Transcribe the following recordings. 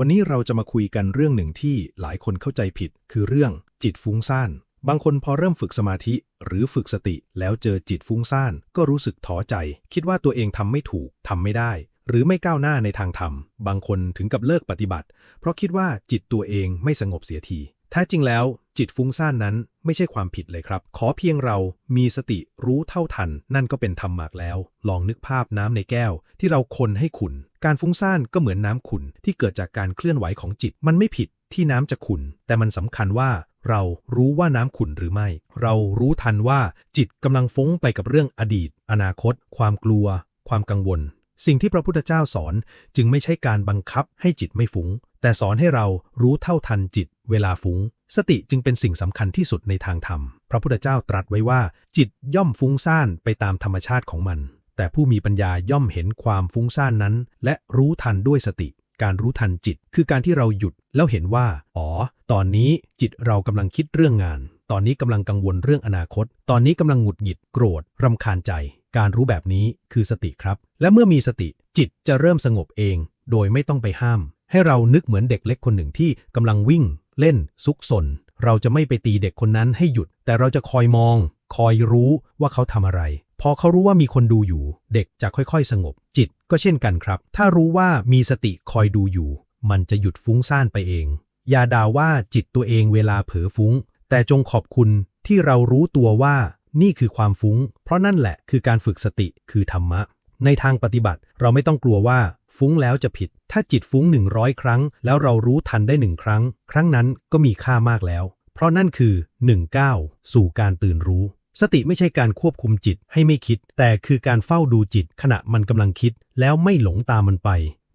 วันนี้เราจะมาคุยกันเรื่องหนึ่งที่หลายคนเข้าใจผิด คือเรื่องจิตฟุ้งซ่าน บางคนพอเริ่มฝึกสมาธิ หรือฝึกสติ แล้วเจอจิตฟุ้งซ่าน ก็รู้สึกท้อใจ คิดว่าตัวเองทำไม่ถูกทำไม่ได้ หรือไม่ก้าวหน้าในทางธรรม บางคนถึงกับเลิกปฏิบัติ เพราะคิดว่าจิตตัวเองไม่สงบเสียที แท้จริงแล้ว จิตฟุ้งซ่านนั้นไม่ใช่ความผิดเลยครับ ขอเพียงเรามีสติรู้เท่าทัน นั่นก็เป็นธรรมมากแล้ว ลองนึกภาพน้ำในแก้ว ที่เราคนให้ขุนการฟุ้งซ่านก็เหมือนน้ำขุนที่เกิดจากการเคลื่อนไหวของจิต มันไม่ผิดที่น้ำจะขุนแต่มันสำคัญว่าเรารู้ว่าน้ำขุนหรือไม่ เรารู้ทันว่าจิตกำลังฟุ้งไปกับเรื่องอดีต อนาคต ความกลัว ความกังวล สิ่งที่พระพุทธเจ้าสอนจึงไม่ใช่การบังคับให้จิตไม่ฟุ้ง แต่สอนให้เรารู้เท่าทันจิต เวลาฟุ้ง สติจึงเป็นสิ่งสำคัญที่สุดในทางธรรม พระพุทธเจ้าตรัสไว้ว่า จิตย่อมฟุ้งซ่านไปตามธรรมชาติของมัน แต่ผู้มีปัญญาย่อมเห็นความฟุ้งซ่านนั้น และรู้ทันด้วยสติ การรู้ทันจิต คือการที่เราหยุดแล้วเห็นว่า อ๋อ ตอนนี้จิตเรากำลังคิดเรื่องงาน ตอนนี้กำลังกังวลเรื่องอนาคต ตอนนี้กำลังหงุดหงิด โกรธรำคาญใจ การรู้แบบนี้คือสติครับ และเมื่อมีสติ จิตจะเริ่มสงบเอง โดยไม่ต้องไปห้าม ให้เรานึกเหมือนเด็กเล็กคนหนึ่งที่กำลังวิ่ง เล่น ซุกซนเราจะไม่ไปตีเด็กคนนั้นให้หยุด แต่เราจะคอยมอง คอยรู้ว่าเขาทำอะไร พอเขารู้ว่ามีคนดูอยู่ เด็กจะค่อยๆ สงบ จิตก็เช่นกันครับ ถ้ารู้ว่ามีสติคอยดูอยู่ มันจะหยุดฟุ้งซ่านไปเอง อย่าด่าว่าจิตตัวเองเวลาเผลอฟุ้ง แต่จงขอบคุณที่เรารู้ตัวว่านี่คือความฟุ้ง เพราะนั่นแหละคือการฝึกสติคือธรรมะ ในทางปฏิบัติเราไม่ต้องกลัวว่าฟุ้งแล้วจะผิด ถ้าจิตฟุ้ง 100 ครั้ง แล้วเรารู้ทันได้หนึ่งครั้ง ครั้งนั้นก็มีค่ามากแล้ว เพราะนั่นคือ19สู่การตื่นรู้ สติไม่ใช่การควบคุมจิตให้ไม่คิด แต่คือการเฝ้าดูจิตขณะมันกำลังคิด แล้วไม่หลงตามมันไป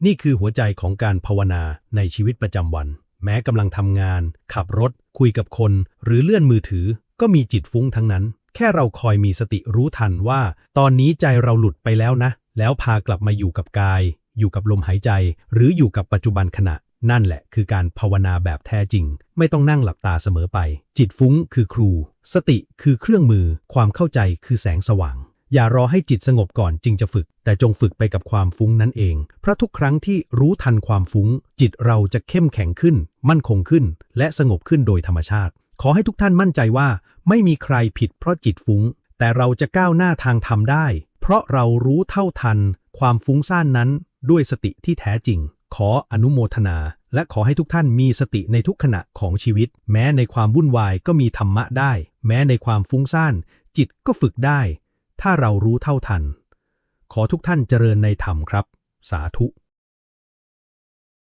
นี่คือหัวใจของการภาวนาในชีวิตประจำวัน แม้กำลังทำงาน ขับรถ คุยกับคน หรือเลื่อนมือถือ ก็มีจิตฟุ้งทั้งนั้น แค่เราคอยมีสติรู้ทันว่า ตอนนี้ใจเราหลุดไปแล้วนะ แล้วพากลับมาอยู่กับกาย อยู่กับลมหายใจ หรืออยู่กับปัจจุบันขณะ นั่นแหละคือการภาวนาแบบแท้จริง ไม่ต้องนั่งหลับตาเสมอไป จิตฟุ้งคือครู สติคือเครื่องมือ ความเข้าใจคือแสงสว่าง อย่ารอให้จิตสงบก่อนจึงจะฝึก แต่จงฝึกไปกับความฟุ้งนั่นเอง เพราะทุกครั้งที่รู้ทันความฟุ้ง จิตเราจะเข้มแข็งขึ้น มั่นคงขึ้น และสงบขึ้นโดยธรรมชาติ ขอให้ทุกท่านมั่นใจว่า ไม่มีใครผิดเพราะจิตฟุ้ง แต่เราจะก้าวหน้าทางธรรมได้ เพราะเรารู้เท่าทัน ความฟุ้งซ่านนั้น ด้วยสติที่แท้จริง ขออนุโมทนา และขอให้ทุกท่านมีสติในทุกขณะของชีวิต แม้ในความวุ่นวายก็มีธรรมะได้ แม้ในความฟุ้งซ่าน จิตก็ฝึกได้ ถ้าเรารู้เท่าทัน ขอทุกท่านเจริญในธรรมครับ สาธุ